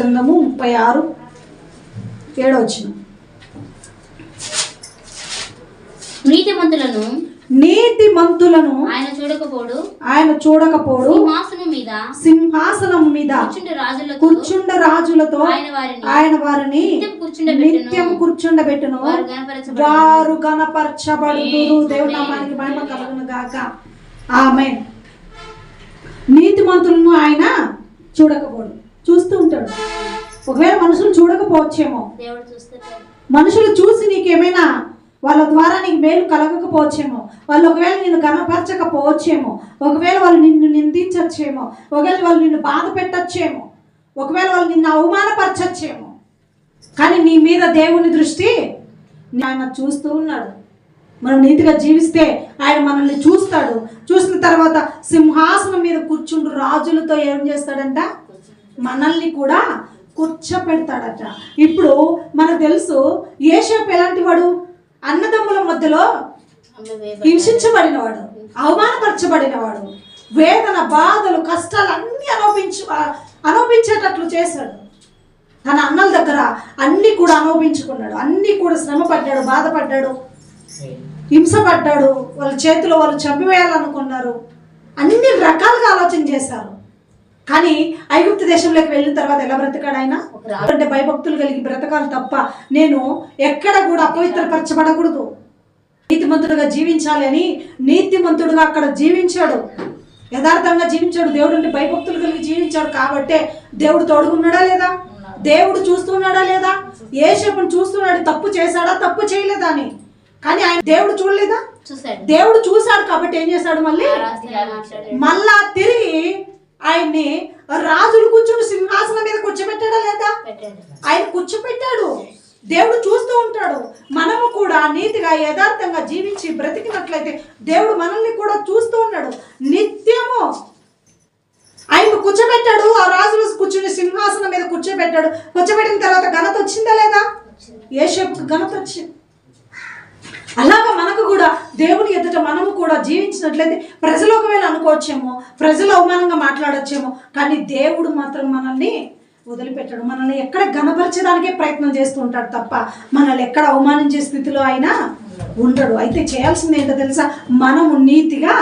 గ్రంథము ముప్పై ఆరు ఏడో వచ్చిన నీతిమంతులను నీతి మంతులను ఆయన చూడకపోడు. ఆయన చూడకపోడు. సింహాసనం మీద సింహాసనం మీద కూర్చుండే కూర్చుండ రాజులతో ఆయన వారిని ఆయన వారిని నిత్యం కూర్చుండబెట్టును. నిత్యం కూర్చుండబెట్టును. వారు గణపరచబడుదురు. దేవుని నామానికి మహిమ కలుగును గాక. ఆమె నీతిమంతులను ఆయన చూడకపోడు. చూస్తూ ఉంటాడు. ఒకవేళ మనుషులు చూడకపోవచ్చేమో. మనుషులు చూసి నీకేమైనా వాళ్ళ ద్వారా నీకు మేలు కలగకపోవచ్చేమో. వాళ్ళు ఒకవేళ నిన్ను కనపరచకపోవచ్చేమో ఒకవేళ వాళ్ళు నిన్ను నిందించచ్చేమో. ఒకవేళ వాళ్ళు నిన్ను బాధ పెట్టచ్చేమో. ఒకవేళ వాళ్ళు నిన్ను అవమానపరచచ్చేమో. కానీ నీ మీద దేవుని దృష్టి ఆయన చూస్తూ ఉన్నాడు. మనం నీతిగా జీవిస్తే ఆయన మనల్ని చూస్తాడు. చూసిన తర్వాత సింహాసనం మీద కూర్చుండు రాజులతో ఏం చేస్తాడంట? మనల్ని కూడా కూర్చోపెడతాడట. ఇప్పుడు మనకు తెలుసు ఏషపు ఎలాంటి వాడు? అన్నదమ్ముల మధ్యలో హింసించబడినవాడు అవమానపరచబడినవాడు వేదన బాధలు కష్టాలు అన్నీ అనుభవించు అనుభవించేటట్లు చేశాడు. తన అన్నల దగ్గర అన్నీ కూడా అనుభవించుకున్నాడు. అన్నీ కూడా శ్రమ పడ్డాడు బాధపడ్డాడు హింసపడ్డాడు. వాళ్ళ చేతిలో వాళ్ళు చంపివేయాలనుకున్నారు. అన్ని రకాలుగా ఆలోచన చేశారు. కానీ ఐగుప్తు దేశంలోకి వెళ్ళిన తర్వాత ఎలా బ్రతకాడు ఆయన? అంటే భయభక్తులు కలిగి బ్రతకాలి తప్ప నేను ఎక్కడ కూడా అపవిత్రపరచబడకూడదు. నీతిమంతుడుగా జీవించాలి అని నీతిమంతుడుగా అక్కడ జీవించాడు. యథార్థంగా జీవించాడు. దేవుడు అంటే భయభక్తులు కలిగి జీవించాడు. కాబట్టే దేవుడు తోడుగున్నాడా లేదా? దేవుడు చూస్తున్నాడా లేదా? ఏషపుని చూస్తున్నాడు. తప్పు చేశాడా? తప్పు చేయలేదా అని. కానీ ఆయన దేవుడు చూడలేదా? దేవుడు చూశాడు కాబట్టి ఏం చేశాడు మళ్ళీ? మళ్ళా తిరిగి ఆయన్ని రాజులు కూర్చుని సింహాసనం మీద కూర్చోబెట్టాడా లేదా? ఆయన కూర్చోపెట్టాడు దేవుడు చూస్తూ ఉంటాడు. మనము కూడా నీతిగా యథార్థంగా జీవించి బ్రతికినట్లయితే దేవుడు మనల్ని కూడా చూస్తూ ఉన్నాడు. నిత్యము ఆయన కూర్చోబెట్టాడు. ఆ రాజులు కూర్చుని సింహాసనం మీద కూర్చోబెట్టాడు. కూర్చోబెట్టిన తర్వాత ఘనత వచ్చిందా లేదా? ఏషపుకు ఘనత వచ్చింది అలాగా మనకు కూడా కూడా జీవించినట్లయితే ప్రజలు ఒకవేళ అనుకోవచ్చేమో ప్రజలు అవమానంగా మాట్లాడొచ్చేమో కానీ దేవుడు మాత్రం మనల్ని వదిలిపెట్టాడు. మనల్ని ఎక్కడ గణపరచడానికే ప్రయత్నం చేస్తూ ఉంటాడు తప్ప మనల్ని ఎక్కడ అవమానించే స్థితిలో అయినా ఉండడు. అయితే చేయాల్సింది ఏంటో తెలుసా? మనము నీతిగా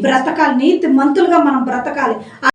బ్రతకాలి. నీతి మంతులుగా మనం బ్రతకాలి.